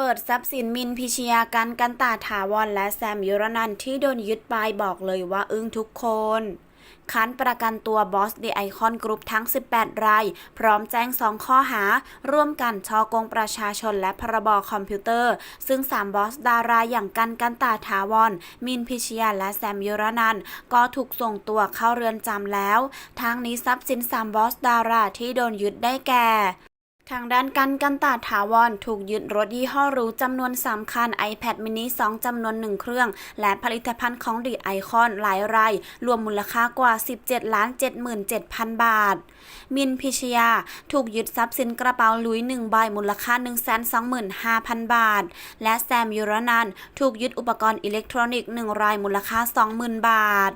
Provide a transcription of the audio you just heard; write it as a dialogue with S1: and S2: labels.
S1: เปิดทรัพย์สินมินพิชยากันกันตาถาวรและแซมยุรนันที่โดนยึดไปบอกเลยว่าอึ้งทุกคนคันประกันตัวบอสเดีไอคอนกรุ๊ปทั้ง 18 ราย พร้อมแจ้ง 2 ข้อหา ร่วมกันช่อกงประชาชนและพรบคอมพิวเตอร์ ซึ่ง 3 บอสดาราอย่างกันกันตาถาวร มินพิชยาและแซมยุรนันก็ถูกส่งตัวเข้าเรือนจำแล้ว ทางนี้ทรัพย์สิน 3 บอสดาราที่โดนยึดได้แก่ ทางด้านกันกันตาถาวร ถูกยึดรถยี่ห้อรู้จำนวน 3 คัน iPad mini 2 จำนวน 1 เครื่อง และผลิตภัณฑ์ของดีไอคอนหลายราย รวมมูลค่ากว่า 17 ล้าน 77,000 บาท มินพิชยา ถูกยึดทรัพย์สินกระเป๋าลุย 1 ใบมูลค่า 125,000 บาท และแซมยุรนัน ถูกยึดอุปกรณ์อิเล็กทรอนิกส์ 1 รายมูลค่า 20,000 บาท